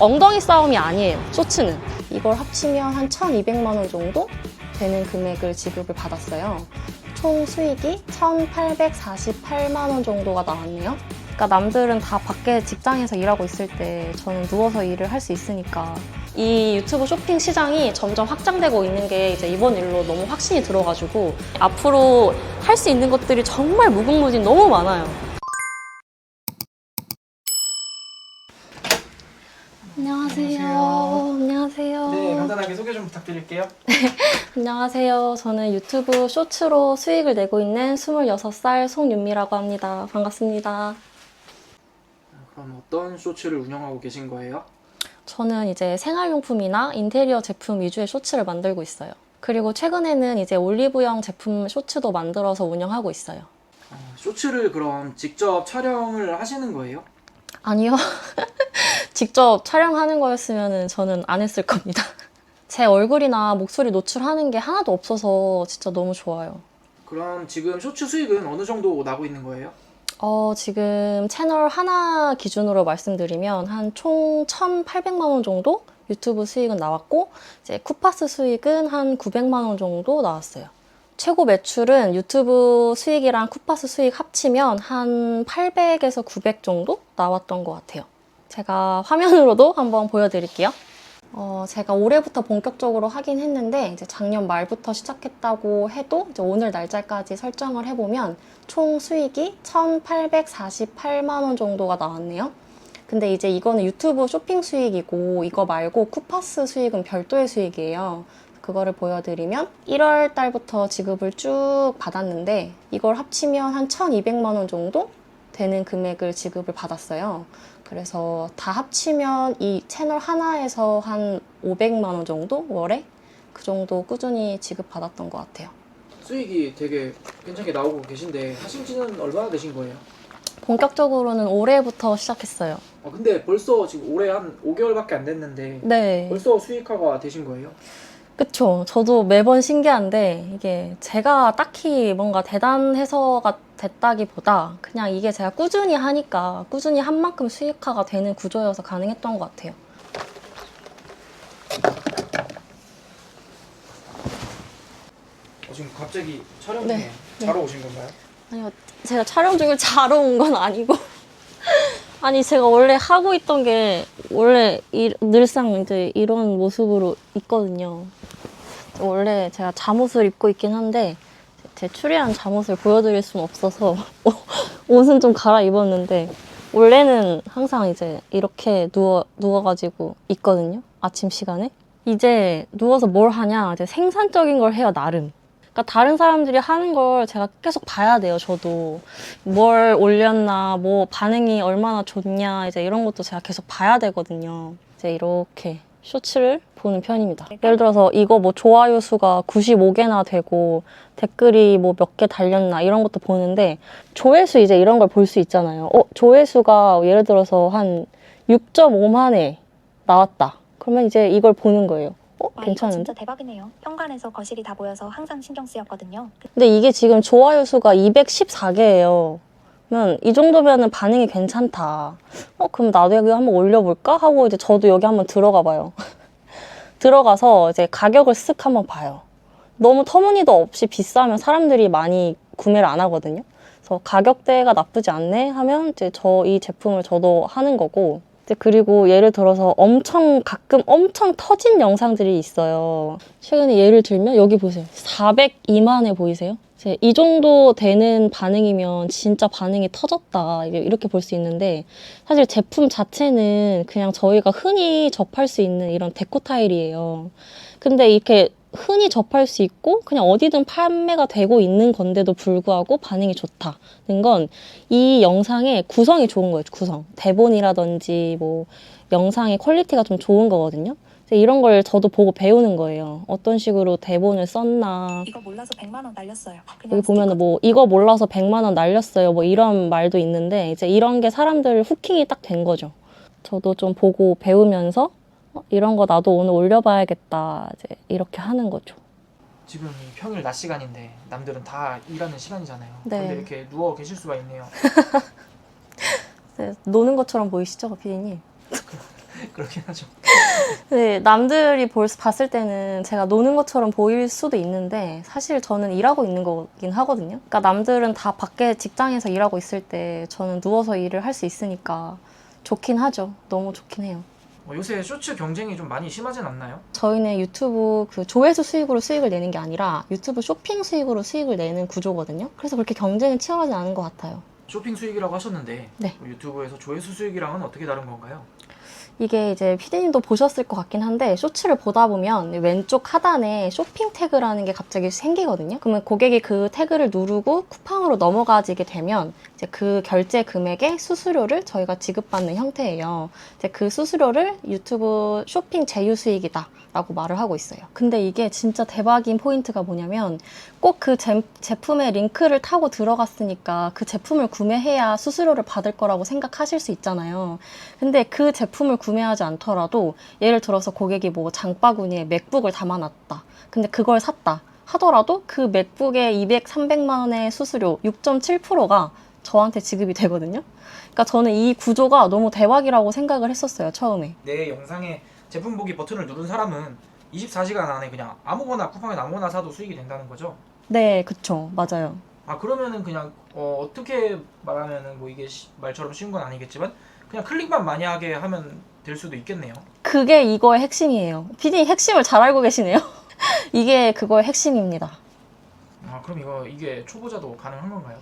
엉덩이 싸움이 아니에요. 쇼츠는. 이걸 합치면 한 1,200만 원 정도 되는 금액을 지급을 받았어요. 총 수익이 1,848만 원 정도가 나왔네요. 그러니까 남들은 다 밖에 직장에서 일하고 있을 때 저는 누워서 일을 할 수 있으니까 이 유튜브 쇼핑 시장이 점점 확장되고 있는 게 이제 이번 일로 너무 확신이 들어가지고 앞으로 할 수 있는 것들이 정말 무궁무진 너무 많아요. 안녕하세요. 안녕하세요. 네, 간단하게 소개 좀 부탁드릴게요. 안녕하세요. 저는 유튜브 쇼츠로 수익을 내고 있는 26살 송윤미라고 합니다. 반갑습니다. 그럼 어떤 쇼츠를 운영하고 계신 거예요? 저는 이제 생활용품이나 인테리어 제품 위주의 쇼츠를 만들고 있어요. 그리고 최근에는 이제 올리브영 제품 쇼츠도 만들어서 운영하고 있어요. 어, 쇼츠를 그럼 직접 촬영을 하시는 거예요? 아니요. 직접 촬영하는 거였으면 저는 안 했을 겁니다. 제 얼굴이나 목소리 노출하는 게 하나도 없어서 진짜 너무 좋아요. 그럼 지금 쇼츠 수익은 어느 정도 나고 있는 거예요? 어, 지금 채널 하나 기준으로 말씀드리면 한 총 1,800만 원 정도 유튜브 수익은 나왔고 이제 쿠파스 수익은 한 900만 원 정도 나왔어요. 최고 매출은 유튜브 수익이랑 쿠파스 수익 합치면 한 800에서 900 정도 나왔던 것 같아요. 제가 화면으로도 한번 보여드릴게요. 어, 제가 올해부터 본격적으로 하긴 했는데 이제 작년 말부터 시작했다고 해도 이제 오늘 날짜까지 설정을 해보면 총 수익이 1,848만 원 정도가 나왔네요. 근데 이제 이거는 유튜브 쇼핑 수익이고 이거 말고 쿠파스 수익은 별도의 수익이에요. 그거를 보여드리면 1월 달부터 지급을 쭉 받았는데 이걸 합치면 한 1,200만 원 정도 되는 금액을 지급을 받았어요. 그래서 다 합치면 이 채널 하나에서 한 500만 원 정도 월에 그 정도 꾸준히 지급받았던 것 같아요. 수익이 되게 괜찮게 나오고 계신데 하신 지는 얼마나 되신 거예요? 본격적으로는 올해부터 시작했어요. 어, 근데 벌써 지금 올해 한 5개월밖에 안 됐는데 네. 벌써 수익화가 되신 거예요? 그쵸. 저도 매번 신기한데, 이게 제가 딱히 뭔가 대단해서가 됐다기보다, 그냥 이게 제가 꾸준히 하니까, 꾸준히 한 만큼 수익화가 되는 구조여서 가능했던 것 같아요. 어, 지금 갑자기 촬영 중에 네. 자러 오신 건가요? 아니요, 제가 촬영 중에 자러 온 건 아니고. 아니, 제가 원래 하고 있던 게, 원래 이- 늘상 이제 이런 모습으로 있거든요. 원래 제가 잠옷을 입고 있긴 한데, 제 추리한 잠옷을 보여드릴 수는 없어서, 옷은 좀 갈아입었는데, 원래는 항상 이제 이렇게 누워, 누워가지고 있거든요. 아침 시간에. 이제 누워서 뭘 하냐. 이제 생산적인 걸 해요, 나름. 그러니까 다른 사람들이 하는 걸 제가 계속 봐야 돼요, 저도. 뭘 올렸나, 뭐 반응이 얼마나 좋냐, 이제 이런 것도 제가 계속 봐야 되거든요. 이제 이렇게 쇼츠를 보는 편입니다. 예를 들어서 이거 뭐 좋아요 수가 95개나 되고 댓글이 뭐 몇 개 달렸나 이런 것도 보는데 조회수 이제 이런 걸 볼 수 있잖아요. 어, 조회수가 예를 들어서 한 6.5만 회 나왔다. 그러면 이제 이걸 보는 거예요. 어, 와, 괜찮은데? 이거 진짜 대박이네요. 현관에서 거실이 다 보여서 항상 신경 쓰였거든요. 근데 이게 지금 좋아요 수가 214개예요. 그러면 이 정도면은 반응이 괜찮다. 어, 그럼 나도 여기 한번 올려볼까? 하고 이제 저도 여기 한번 들어가 봐요. 들어가서 이제 가격을 쓱 한번 봐요. 너무 터무니도 없이 비싸면 사람들이 많이 구매를 안 하거든요. 그래서 가격대가 나쁘지 않네 하면 이제 저 이 제품을 저도 하는 거고. 그리고 예를 들어서 엄청 가끔 엄청 터진 영상들이 있어요. 최근에 예를 들면 여기 보세요. 402만 회 보이세요? 이제 이 정도 되는 반응이면 진짜 반응이 터졌다. 이렇게 볼 수 있는데 사실 제품 자체는 그냥 저희가 흔히 접할 수 있는 이런 데코 타일이에요. 근데 이렇게 흔히 접할 수 있고 그냥 어디든 판매가 되고 있는 건데도 불구하고 반응이 좋다는 건 이 영상의 구성이 좋은 거예요. 구성. 대본이라든지 뭐 영상의 퀄리티가 좀 좋은 거거든요. 이런 걸 저도 보고 배우는 거예요. 어떤 식으로 대본을 썼나. 이거 몰라서 100만 원 날렸어요. 여기 보면은 뭐 이거 몰라서 100만 원 날렸어요. 뭐 이런 말도 있는데 이제 이런 게 사람들 후킹이 딱 된 거죠. 저도 좀 보고 배우면서 어, 이런 거 나도 오늘 올려봐야겠다. 이제 이렇게 하는 거죠. 지금 평일 낮 시간인데 남들은 다 일하는 시간이잖아요. 네. 근데 이렇게 누워 계실 수가 있네요. 네, 노는 것처럼 보이시죠, 피디님? 그렇긴 하죠. 네, 남들이 볼, 봤을 때는 제가 노는 것처럼 보일 수도 있는데 사실 저는 일하고 있는 거긴 하거든요. 그러니까 남들은 다 밖에 직장에서 일하고 있을 때 저는 누워서 일을 할 수 있으니까 좋긴 하죠. 너무 좋긴 해요. 어, 요새 쇼츠 경쟁이 좀 많이 심하진 않나요? 저희는 유튜브 그 조회수 수익으로 수익을 내는 게 아니라 유튜브 쇼핑 수익으로 수익을 내는 구조거든요. 그래서 그렇게 경쟁이 치열하지 않은 것 같아요. 쇼핑 수익이라고 하셨는데 네. 뭐 유튜브에서 조회수 수익이랑은 어떻게 다른 건가요? 이게 이제 피디님도 보셨을 것 같긴 한데 쇼츠를 보다 보면 왼쪽 하단에 쇼핑 태그라는 게 갑자기 생기거든요. 그러면 고객이 그 태그를 누르고 쿠팡으로 넘어가지게 되면 이제 그 결제 금액의 수수료를 저희가 지급받는 형태예요. 이제 그 수수료를 유튜브 쇼핑 제휴 수익이다. 라고 말을 하고 있어요. 근데 이게 진짜 대박인 포인트가 뭐냐면 꼭 그 제품의 링크를 타고 들어갔으니까 그 제품을 구매해야 수수료를 받을 거라고 생각하실 수 있잖아요. 근데 그 제품을 구매하지 않더라도 예를 들어서 고객이 뭐 장바구니에 맥북을 담아놨다. 근데 그걸 샀다. 하더라도 그 맥북의 200, 300만 원의 수수료 6.7%가 저한테 지급이 되거든요. 그러니까 저는 이 구조가 너무 대박이라고 생각을 했었어요, 처음에. 내 영상에 제품 보기 버튼을 누른 사람은 24시간 안에 그냥 아무거나 쿠팡에 아무거나 사도 수익이 된다는 거죠. 네, 그쵸. 맞아요. 아 그러면은 그냥 어, 어떻게 말하면은 뭐 이게 시- 말처럼 쉬운 건 아니겠지만 그냥 클릭만 많이 하게 하면 될 수도 있겠네요. 그게 이거의 핵심이에요. 피디님 핵심을 잘 알고 계시네요. 이게 그거의 핵심입니다. 아 그럼 이거 이게 초보자도 가능한 건가요?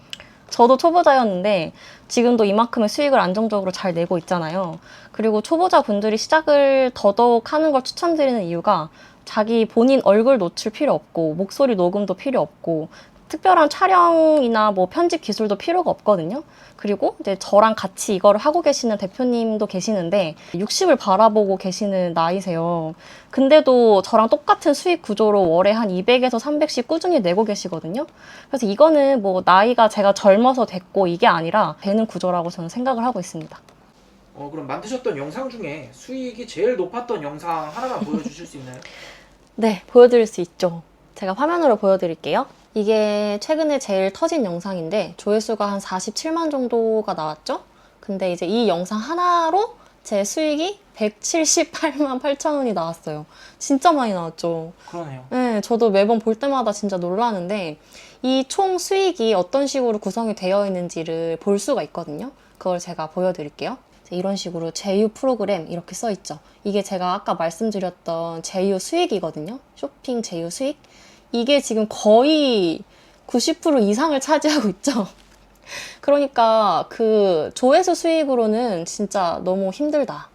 저도 초보자였는데 지금도 이만큼의 수익을 안정적으로 잘 내고 있잖아요. 그리고 초보자 분들이 시작을 더더욱 하는 걸 추천드리는 이유가 자기 본인 얼굴 노출 필요 없고 목소리 녹음도 필요 없고 특별한 촬영이나 뭐 편집 기술도 필요가 없거든요. 그리고 이제 저랑 같이 이거를 하고 계시는 대표님도 계시는데 60을 바라보고 계시는 나이세요. 근데도 저랑 똑같은 수익 구조로 월에 한 200에서 300씩 꾸준히 내고 계시거든요. 그래서 이거는 뭐 나이가 제가 젊어서 됐고 이게 아니라 되는 구조라고 저는 생각을 하고 있습니다. 어 그럼 만드셨던 영상 중에 수익이 제일 높았던 영상 하나만 보여주실 수 있나요? 네, 보여드릴 수 있죠. 제가 화면으로 보여드릴게요. 이게 최근에 제일 터진 영상인데 조회수가 한 47만 정도가 나왔죠? 근데 이제 이 영상 하나로 제 수익이 178만 8천 원이 나왔어요. 진짜 많이 나왔죠. 그러네요. 네, 저도 매번 볼 때마다 진짜 놀라는데 이 총 수익이 어떤 식으로 구성이 되어 있는지를 볼 수가 있거든요. 그걸 제가 보여드릴게요. 이런 식으로 제휴 프로그램 이렇게 써 있죠. 이게 제가 아까 말씀드렸던 제휴 수익이거든요. 쇼핑 제휴 수익. 이게 지금 거의 90% 이상을 차지하고 있죠. 그러니까 그 조회수 수익으로는 진짜 너무 힘들다.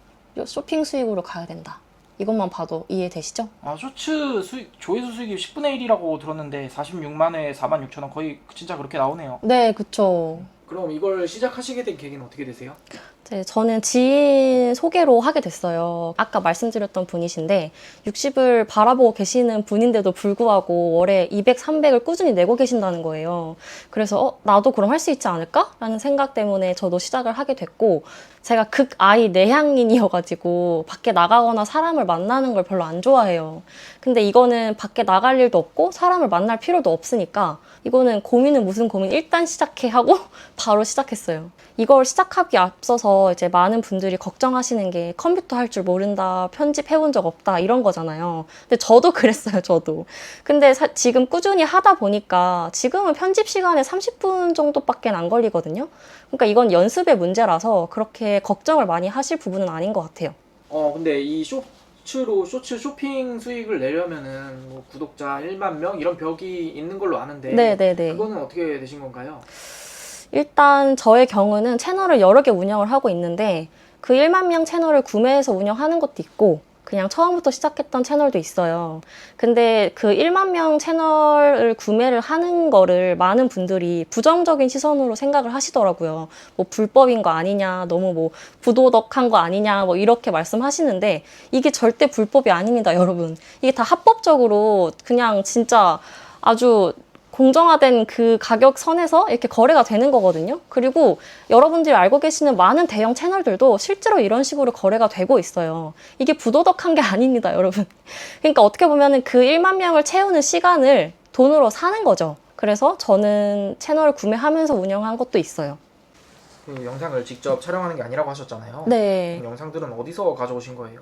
쇼핑 수익으로 가야 된다. 이것만 봐도 이해되시죠? 아 쇼츠 수익 조회수 수익이 10분의 1이라고 들었는데 46만 회 4만 6천 원 거의 진짜 그렇게 나오네요. 네, 그쵸. 그럼 이걸 시작하시게 된 계기는 어떻게 되세요? 네, 저는 지인 소개로 하게 됐어요. 아까 말씀드렸던 분이신데 60을 바라보고 계시는 분인데도 불구하고 월에 200, 300을 꾸준히 내고 계신다는 거예요. 그래서 어, 나도 그럼 할 수 있지 않을까? 라는 생각 때문에 저도 시작을 하게 됐고 제가 극 아이 내향인이어가지고 밖에 나가거나 사람을 만나는 걸 별로 안 좋아해요. 근데 이거는 밖에 나갈 일도 없고 사람을 만날 필요도 없으니까 이거는 고민은 무슨 고민 일단 시작해 하고 바로 시작했어요. 이걸 시작하기 앞서서 이제 많은 분들이 걱정하시는 게 컴퓨터 할 줄 모른다, 편집해본 적 없다 이런 거잖아요. 근데 저도 그랬어요, 저도. 근데 사- 지금 꾸준히 하다 보니까 지금은 편집 시간에 30분 정도밖에 안 걸리거든요. 그러니까 이건 연습의 문제라서 그렇게 걱정을 많이 하실 부분은 아닌 것 같아요. 어 근데 이 쇼츠로 쇼츠 쇼핑 수익을 내려면은 뭐 구독자 1만 명 이런 벽이 있는 걸로 아는데 네네네. 그거는 어떻게 되신 건가요? 일단 저의 경우는 채널을 여러 개 운영을 하고 있는데 그 1만 명 채널을 구매해서 운영하는 것도 있고 그냥 처음부터 시작했던 채널도 있어요. 근데 그 1만 명 채널을 구매를 하는 거를 많은 분들이 부정적인 시선으로 생각을 하시더라고요. 뭐 불법인 거 아니냐, 너무 뭐 부도덕한 거 아니냐, 뭐 이렇게 말씀하시는데 이게 절대 불법이 아닙니다, 여러분. 이게 다 합법적으로 그냥 진짜 아주 공정화된 그 가격 선에서 이렇게 거래가 되는 거거든요. 그리고 여러분들이 알고 계시는 많은 대형 채널들도 실제로 이런 식으로 거래가 되고 있어요. 이게 부도덕한 게 아닙니다, 여러분. 그러니까 어떻게 보면은 그 1만 명을 채우는 시간을 돈으로 사는 거죠. 그래서 저는 채널을 구매하면서 운영한 것도 있어요. 그 영상을 직접 촬영하는 게 아니라고 하셨잖아요. 네. 그럼 영상들은 어디서 가져오신 거예요?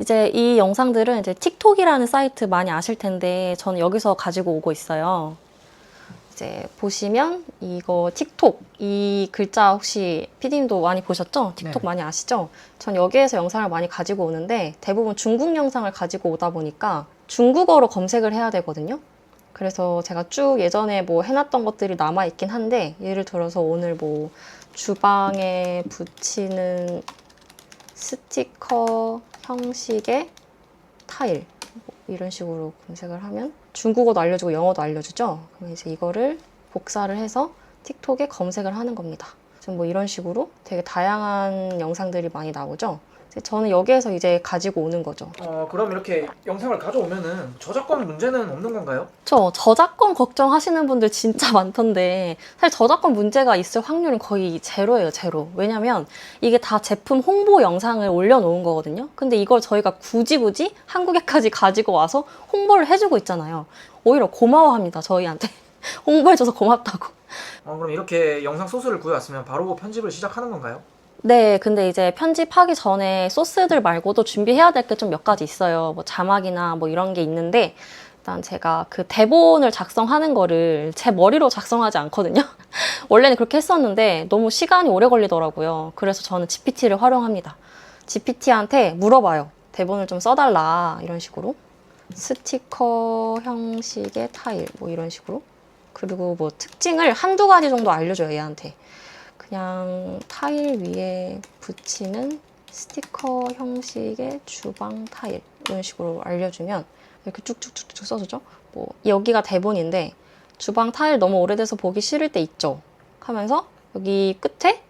이제 이 영상들은 이제 틱톡이라는 사이트 많이 아실 텐데 저는 여기서 가지고 오고 있어요. 이제 보시면 이거 틱톡 이 글자 혹시 피디님도 많이 보셨죠? 틱톡 네. 많이 아시죠? 전 여기에서 영상을 많이 가지고 오는데 대부분 중국 영상을 가지고 오다 보니까 중국어로 검색을 해야 되거든요. 그래서 제가 쭉 예전에 뭐 해놨던 것들이 남아 있긴 한데 예를 들어서 오늘 뭐 주방에 붙이는 스티커 형식의 타일 뭐 이런 식으로 검색을 하면 중국어도 알려주고 영어도 알려주죠. 그럼 이제 이거를 복사를 해서 틱톡에 검색을 하는 겁니다. 좀뭐 이런 식으로 되게 다양한 영상들이 많이 나오죠. 저는 여기에서 이제 가지고 오는 거죠. 어 그럼 이렇게 영상을 가져오면은 저작권 문제는 없는 건가요? 저 저작권 걱정하시는 분들 진짜 많던데 사실 저작권 문제가 있을 확률은 거의 제로예요, 제로. 왜냐면 이게 다 제품 홍보 영상을 올려놓은 거거든요. 근데 이걸 저희가 굳이 굳이 한국에까지 가지고 와서 홍보를 해주고 있잖아요. 오히려 고마워합니다, 저희한테. 홍보해줘서 고맙다고. 어 그럼 이렇게 영상 소스를 구해왔으면 바로 편집을 시작하는 건가요? 네, 근데 이제 편집하기 전에 소스들 말고도 준비해야 될 게 좀 몇 가지 있어요. 뭐 자막이나 뭐 이런 게 있는데, 일단 제가 그 대본을 작성하는 거를 제 머리로 작성하지 않거든요. 원래는 그렇게 했었는데 너무 시간이 오래 걸리더라고요. 그래서 저는 GPT를 활용합니다. GPT한테 물어봐요. 대본을 좀 써달라. 이런 식으로. 스티커 형식의 타일. 뭐 이런 식으로. 그리고 뭐 특징을 한두 가지 정도 알려줘요, 얘한테. 그냥 타일 위에 붙이는 스티커 형식의 주방 타일 이런 식으로 알려주면 이렇게 쭉쭉쭉쭉 써주죠. 뭐 여기가 대본인데 주방 타일 너무 오래돼서 보기 싫을 때 있죠. 하면서 여기 끝에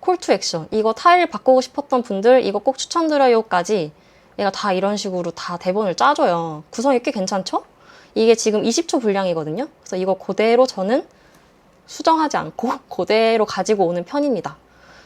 콜투 액션 이거 타일 바꾸고 싶었던 분들 이거 꼭 추천드려요까지 얘가 다 이런 식으로 다 대본을 짜줘요. 구성이 꽤 괜찮죠? 이게 지금 20초 분량이거든요. 그래서 이거 그대로 저는 수정하지 않고 그대로 가지고 오는 편입니다.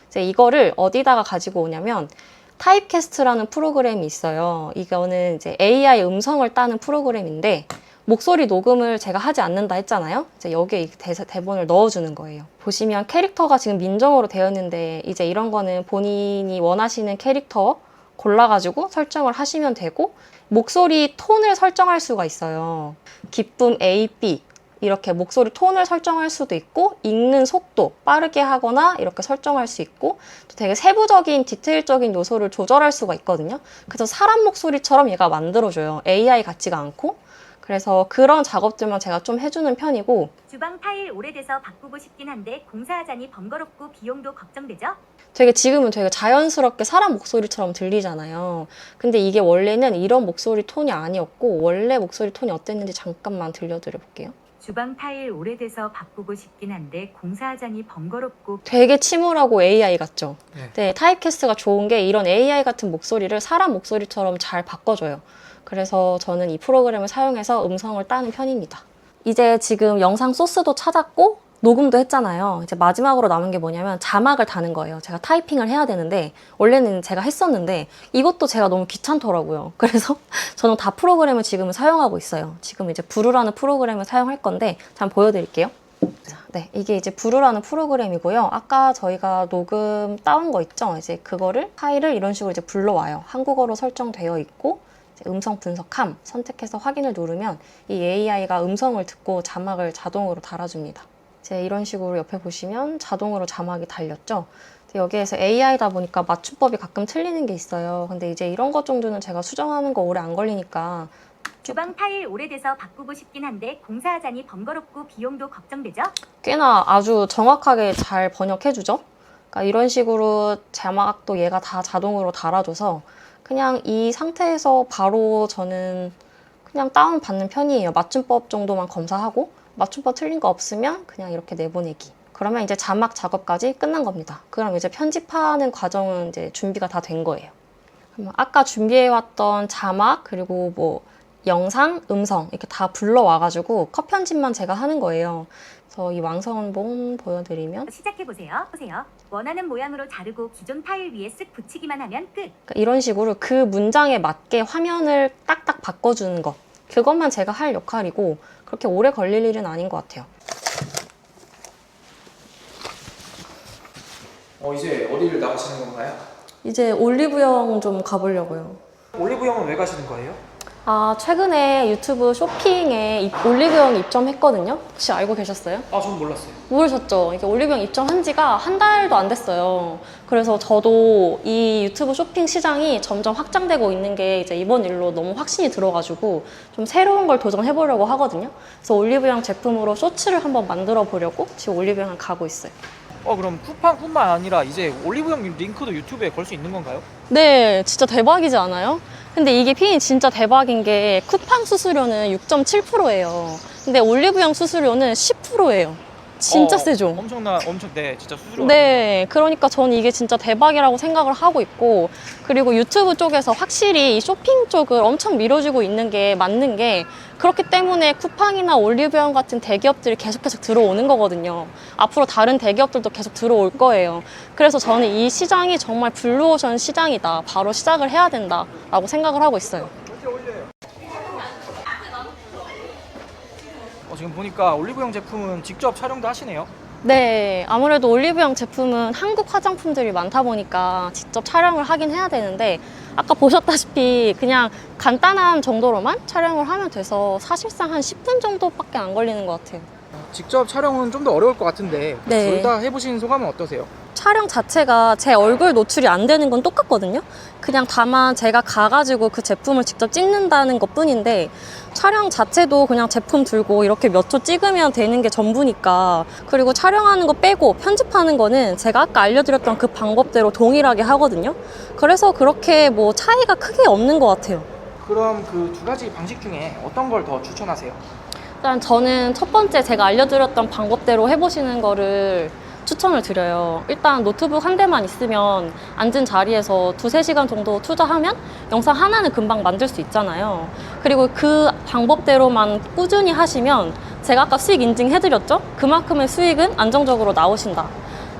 이제 이거를 어디다가 가지고 오냐면 타입캐스트라는 프로그램이 있어요. 이거는 이제 AI 음성을 따는 프로그램인데 목소리 녹음을 제가 하지 않는다 했잖아요. 이제 여기에 이 대사, 대본을 넣어주는 거예요. 보시면 캐릭터가 지금 민정으로 되어 있는데 이제 이런 거는 본인이 원하시는 캐릭터 골라가지고 설정을 하시면 되고 목소리 톤을 설정할 수가 있어요. 기쁨 A, B 이렇게 목소리 톤을 설정할 수도 있고 읽는 속도 빠르게 하거나 이렇게 설정할 수 있고 또 되게 세부적인 디테일적인 요소를 조절할 수가 있거든요. 그래서 사람 목소리처럼 얘가 만들어줘요. AI 같지가 않고 그래서 그런 작업들만 제가 좀 해주는 편이고 주방 타일 오래돼서 바꾸고 싶긴 한데 공사하자니 번거롭고 비용도 걱정되죠? 되게 지금은 되게 자연스럽게 사람 목소리처럼 들리잖아요. 근데 이게 원래는 이런 목소리 톤이 아니었고 원래 목소리 톤이 어땠는지 잠깐만 들려드려 볼게요. 주방 타일 오래돼서 바꾸고 싶긴 한데 공사하자니 번거롭고 되게 침울하고 AI 같죠? 네. 네, 타입캐스트가 좋은 게 이런 AI 같은 목소리를 사람 목소리처럼 잘 바꿔줘요. 그래서 저는 이 프로그램을 사용해서 음성을 따는 편입니다. 이제 지금 영상 소스도 찾았고 녹음도 했잖아요. 이제 마지막으로 남은 게 뭐냐면 자막을 다는 거예요. 제가 타이핑을 해야 되는데 원래는 제가 했었는데 이것도 제가 너무 귀찮더라고요. 그래서 저는 다 프로그램을 지금은 사용하고 있어요. 지금 이제 부루라는 프로그램을 사용할 건데 잠깐 보여드릴게요. 자, 네, 이게 이제 부루라는 프로그램이고요. 아까 저희가 녹음 따온 거 있죠? 이제 그거를 파일을 이런 식으로 이제 불러와요. 한국어로 설정되어 있고 음성 분석함 선택해서 확인을 누르면 이 AI가 음성을 듣고 자막을 자동으로 달아줍니다. 이제 이런 식으로 옆에 보시면 자동으로 자막이 달렸죠. 여기에서 AI다 보니까 맞춤법이 가끔 틀리는 게 있어요. 근데 이제 이런 것 정도는 제가 수정하는 거 오래 안 걸리니까 주방 타일 오래돼서 바꾸고 싶긴 한데 공사하자니 번거롭고 비용도 걱정되죠? 꽤나 아주 정확하게 잘 번역해주죠. 그러니까 이런 식으로 자막도 얘가 다 자동으로 달아줘서 그냥 이 상태에서 바로 저는 그냥 다운 받는 편이에요. 맞춤법 정도만 검사하고 맞춤법 틀린 거 없으면 그냥 이렇게 내보내기. 그러면 이제 자막 작업까지 끝난 겁니다. 그럼 이제 편집하는 과정은 이제 준비가 다 된 거예요. 아까 준비해왔던 자막 그리고 뭐 영상, 음성 이렇게 다 불러와가지고 컷 편집만 제가 하는 거예요. 그래서 이 완성본 보여드리면 시작해 보세요. 보세요. 원하는 모양으로 자르고 기존 타일 위에 쓱 붙이기만 하면 끝. 그러니까 이런 식으로 그 문장에 맞게 화면을 딱딱 바꿔주는 것 그것만 제가 할 역할이고 그렇게 오래 걸릴 일은 아닌 것 같아요. 어 이제 어디를 나가시는 건가요? 이제 올리브영 좀 가보려고요. 올리브영은 왜 가시는 거예요? 아, 최근에 유튜브 쇼핑에 입- 올리브영 입점했거든요? 혹시 알고 계셨어요? 아 저는 몰랐어요. 모르셨죠? 이게 올리브영 입점한 지가 한 달도 안 됐어요. 그래서 저도 이 유튜브 쇼핑 시장이 점점 확장되고 있는 게 이제 이번 일로 너무 확신이 들어가지고 좀 새로운 걸 도전해보려고 하거든요. 그래서 올리브영 제품으로 쇼츠를 한번 만들어 보려고 지금 올리브영을 가고 있어요. 어 그럼 쿠팡뿐만 아니라 이제 올리브영 링크도 유튜브에 걸 수 있는 건가요? 네, 진짜 대박이지 않아요? 근데 이게 피인 진짜 대박인 게 쿠팡 수수료는 6.7%예요. 근데 올리브영 수수료는 10%예요. 진짜 어, 세죠? 엄청나 엄청 네 진짜 수수료. 네, 그러니까 저는 이게 진짜 대박이라고 생각을 하고 있고, 그리고 유튜브 쪽에서 확실히 이 쇼핑 쪽을 엄청 밀어주고 있는 게 맞는 게, 그렇기 때문에 쿠팡이나 올리브영 같은 대기업들이 계속 계속 들어오는 거거든요. 앞으로 다른 대기업들도 계속 들어올 거예요. 그래서 저는 이 시장이 정말 블루오션 시장이다. 바로 시작을 해야 된다 라고 생각을 하고 있어요. 어, 지금 보니까 올리브영 제품은 직접 촬영도 하시네요. 네, 아무래도 올리브영 제품은 한국 화장품들이 많다 보니까 직접 촬영을 하긴 해야 되는데 아까 보셨다시피 그냥 간단한 정도로만 촬영을 하면 돼서 사실상 한 10분 정도밖에 안 걸리는 것 같아요. 직접 촬영은 좀 더 어려울 것 같은데 네. 둘 다 해보신 소감은 어떠세요? 촬영 자체가 제 얼굴 노출이 안 되는 건 똑같거든요. 그냥 다만 제가 가가지고 그 제품을 직접 찍는다는 것 뿐인데 촬영 자체도 그냥 제품 들고 이렇게 몇 초 찍으면 되는 게 전부니까 그리고 촬영하는 거 빼고 편집하는 거는 제가 아까 알려드렸던 그 방법대로 동일하게 하거든요. 그래서 그렇게 뭐 차이가 크게 없는 것 같아요. 그럼 그 두 가지 방식 중에 어떤 걸 더 추천하세요? 일단 저는 첫 번째 제가 알려드렸던 방법대로 해보시는 거를 추천을 드려요. 일단 노트북 한 대만 있으면 앉은 자리에서 두세 시간 정도 투자하면 영상 하나는 금방 만들 수 있잖아요. 그리고 그 방법대로만 꾸준히 하시면 제가 아까 수익 인증해드렸죠? 그만큼의 수익은 안정적으로 나오신다.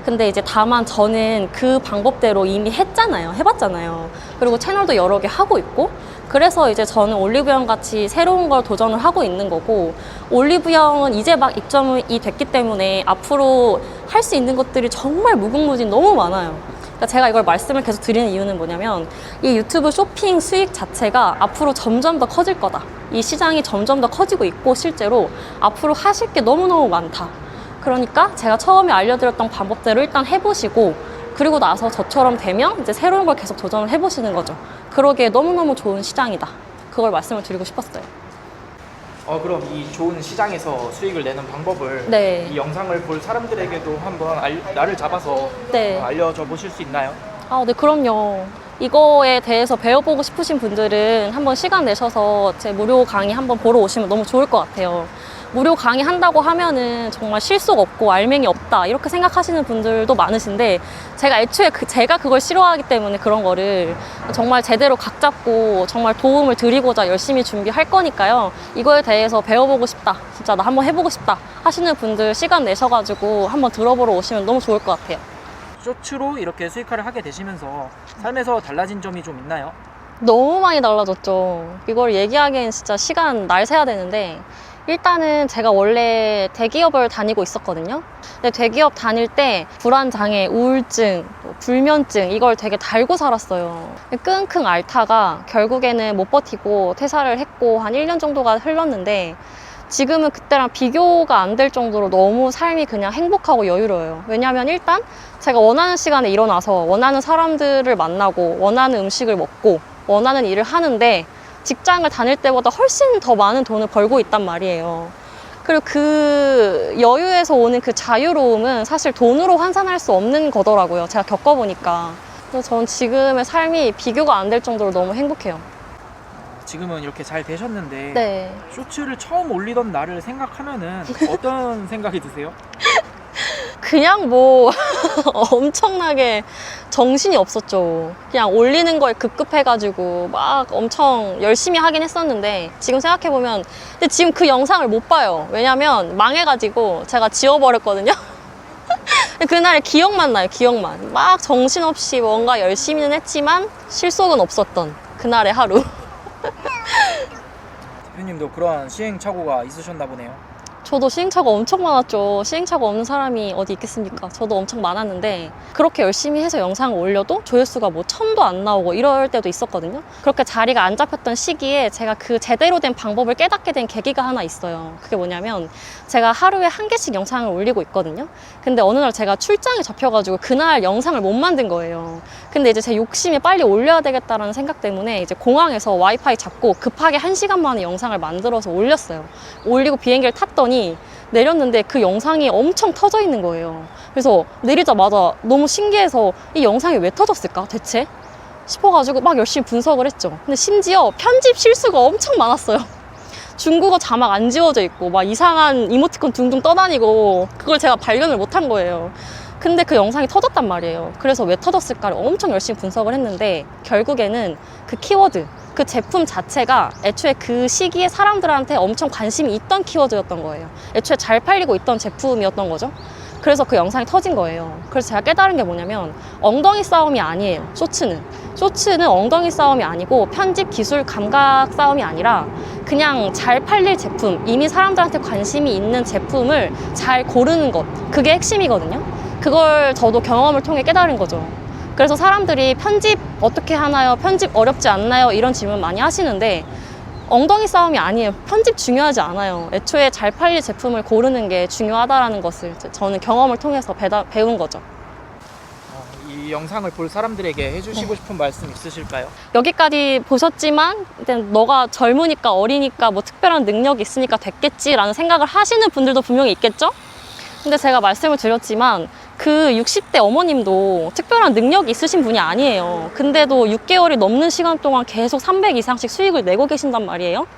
근데 이제 다만 저는 그 방법대로 이미 했잖아요. 해봤잖아요. 그리고 채널도 여러 개 하고 있고, 그래서 이제 저는 올리브영 같이 새로운 걸 도전을 하고 있는 거고, 올리브영은 이제 막 입점이 됐기 때문에 앞으로 할 수 있는 것들이 정말 무궁무진 너무 많아요. 그러니까 제가 이걸 말씀을 계속 드리는 이유는 뭐냐면 이 유튜브 쇼핑 수익 자체가 앞으로 점점 더 커질 거다. 이 시장이 점점 더 커지고 있고 실제로 앞으로 하실 게 너무너무 많다. 그러니까 제가 처음에 알려드렸던 방법대로 일단 해보시고 그리고 나서 저처럼 되면 이제 새로운 걸 계속 도전을 해보시는 거죠. 그러기에 너무너무 좋은 시장이다. 그걸 말씀을 드리고 싶었어요. 어 그럼 이 좋은 시장에서 수익을 내는 방법을 네. 이 영상을 볼 사람들에게도 한번 알, 나를 잡아서 네. 어, 알려줘 보실 수 있나요? 아, 네, 그럼요. 이거에 대해서 배워보고 싶으신 분들은 한번 시간 내셔서 제 무료 강의 한번 보러 오시면 너무 좋을 것 같아요. 무료 강의 한다고 하면은 정말 실속 없고 알맹이 없다 이렇게 생각하시는 분들도 많으신데 제가 애초에 그 제가 그걸 싫어하기 때문에 그런 거를 정말 제대로 각 잡고 정말 도움을 드리고자 열심히 준비할 거니까요. 이거에 대해서 배워보고 싶다. 진짜 나 한번 해보고 싶다 하시는 분들 시간 내셔가지고 한번 들어보러 오시면 너무 좋을 것 같아요. 쇼츠로 이렇게 수익화를 하게 되시면서 삶에서 달라진 점이 좀 있나요? 너무 많이 달라졌죠. 이걸 얘기하기엔 진짜 시간 날 새야 되는데 일단은 제가 원래 대기업을 다니고 있었거든요. 근데 대기업 다닐 때 불안장애, 우울증, 또 불면증 이걸 되게 달고 살았어요. 끙끙 앓다가 결국에는 못 버티고 퇴사를 했고 한 1년 정도가 흘렀는데 지금은 그때랑 비교가 안 될 정도로 너무 삶이 그냥 행복하고 여유로워요. 왜냐하면 일단 제가 원하는 시간에 일어나서 원하는 사람들을 만나고 원하는 음식을 먹고 원하는 일을 하는데 직장을 다닐 때보다 훨씬 더 많은 돈을 벌고 있단 말이에요. 그리고 그 여유에서 오는 그 자유로움은 사실 돈으로 환산할 수 없는 거더라고요. 제가 겪어보니까. 그래서 전 지금의 삶이 비교가 안 될 정도로 너무 행복해요. 지금은 이렇게 잘 되셨는데 네. 쇼츠를 처음 올리던 날을 생각하면은 어떤 생각이 드세요? 그냥 뭐 엄청나게 정신이 없었죠. 그냥 올리는 거에 급급해가지고 막 엄청 열심히 하긴 했었는데 지금 생각해보면 근데 지금 그 영상을 못 봐요. 왜냐면 망해가지고 제가 지워버렸거든요. 그날 기억만 나요, 기억만. 막 정신없이 뭔가 열심히는 했지만 실속은 없었던 그날의 하루. 대표님도 그런 시행착오가 있으셨나 보네요. 저도 시행착오 엄청 많았죠. 시행착오 없는 사람이 어디 있겠습니까? 저도 엄청 많았는데 그렇게 열심히 해서 영상을 올려도 조회수가 뭐 천도 안 나오고 이럴 때도 있었거든요. 그렇게 자리가 안 잡혔던 시기에 제가 그 제대로 된 방법을 깨닫게 된 계기가 하나 있어요. 그게 뭐냐면 제가 하루에 한 개씩 영상을 올리고 있거든요. 근데 어느 날 제가 출장에 잡혀가지고 그날 영상을 못 만든 거예요. 근데 이제 제 욕심이 빨리 올려야 되겠다라는 생각 때문에 이제 공항에서 와이파이 잡고 급하게 한 시간 만에 영상을 만들어서 올렸어요. 올리고 비행기를 탔더니 내렸는데 그 영상이 엄청 터져 있는 거예요. 그래서 내리자마자 너무 신기해서 이 영상이 왜 터졌을까 대체? 싶어가지고 막 열심히 분석을 했죠. 근데 심지어 편집 실수가 엄청 많았어요. 중국어 자막 안 지워져 있고 막 이상한 이모티콘 둥둥 떠다니고 그걸 제가 발견을 못한 거예요. 근데 그 영상이 터졌단 말이에요. 그래서 왜 터졌을까를 엄청 열심히 분석을 했는데 결국에는 그 키워드, 그 제품 자체가 애초에 그 시기에 사람들한테 엄청 관심이 있던 키워드였던 거예요. 애초에 잘 팔리고 있던 제품이었던 거죠. 그래서 그 영상이 터진 거예요. 그래서 제가 깨달은 게 뭐냐면 엉덩이 싸움이 아니에요. 쇼츠는. 쇼츠는 엉덩이 싸움이 아니고 편집 기술 감각 싸움이 아니라 그냥 잘 팔릴 제품, 이미 사람들한테 관심이 있는 제품을 잘 고르는 것. 그게 핵심이거든요. 그걸 저도 경험을 통해 깨달은 거죠. 그래서 사람들이 편집 어떻게 하나요? 편집 어렵지 않나요? 이런 질문 많이 하시는데 엉덩이 싸움이 아니에요. 편집 중요하지 않아요. 애초에 잘 팔릴 제품을 고르는 게 중요하다라는 것을 저는 경험을 통해서 배다, 배운 거죠. 어, 이 영상을 볼 사람들에게 해주시고 싶은 말씀 있으실까요? 여기까지 보셨지만 일단 너가 젊으니까 어리니까 뭐 특별한 능력이 있으니까 됐겠지라는 생각을 하시는 분들도 분명히 있겠죠? 근데 제가 말씀을 드렸지만 그 60대 어머님도 특별한 능력이 있으신 분이 아니에요. 근데도 6개월이 넘는 시간 동안 계속 300 이상씩 수익을 내고 계신단 말이에요.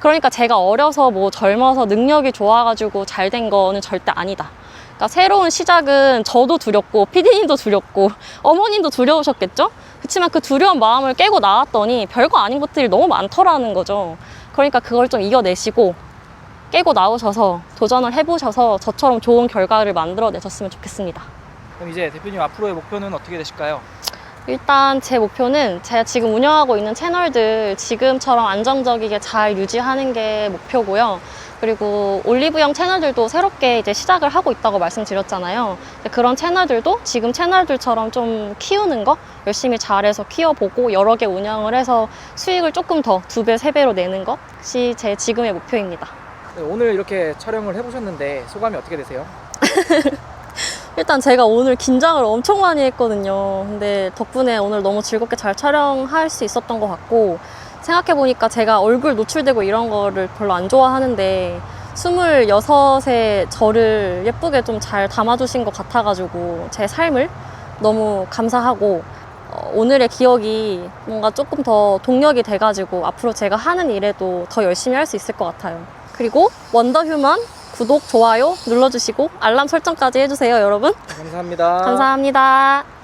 그러니까 제가 어려서 뭐 젊어서 능력이 좋아가지고 잘 된 거는 절대 아니다. 그러니까 새로운 시작은 저도 두렵고 피디님도 두렵고 어머님도 두려우셨겠죠? 그렇지만 그 두려운 마음을 깨고 나왔더니 별거 아닌 것들이 너무 많더라는 거죠. 그러니까 그걸 좀 이겨내시고 깨고 나오셔서 도전을 해보셔서 저처럼 좋은 결과를 만들어내셨으면 좋겠습니다. 그럼 이제 대표님 앞으로의 목표는 어떻게 되실까요? 일단 제 목표는 제가 지금 운영하고 있는 채널들 지금처럼 안정적이게 잘 유지하는 게 목표고요. 그리고 올리브영 채널들도 새롭게 이제 시작을 하고 있다고 말씀드렸잖아요. 그런 채널들도 지금 채널들처럼 좀 키우는 거 열심히 잘해서 키워보고 여러 개 운영을 해서 수익을 조금 더 두 배, 세 배로 내는 것이 제 지금의 목표입니다. 네, 오늘 이렇게 촬영을 해보셨는데 소감이 어떻게 되세요? 일단 제가 오늘 긴장을 엄청 많이 했거든요. 근데 덕분에 오늘 너무 즐겁게 잘 촬영할 수 있었던 것 같고, 생각해보니까 제가 얼굴 노출되고 이런 거를 별로 안 좋아하는데, 26의 저를 예쁘게 좀 잘 담아주신 것 같아가지고, 제 삶을 너무 감사하고, 어, 오늘의 기억이 뭔가 조금 더 동력이 돼가지고, 앞으로 제가 하는 일에도 더 열심히 할 수 있을 것 같아요. 그리고 원더휴먼 구독, 좋아요 눌러주시고 알람 설정까지 해주세요, 여러분. 감사합니다. 감사합니다.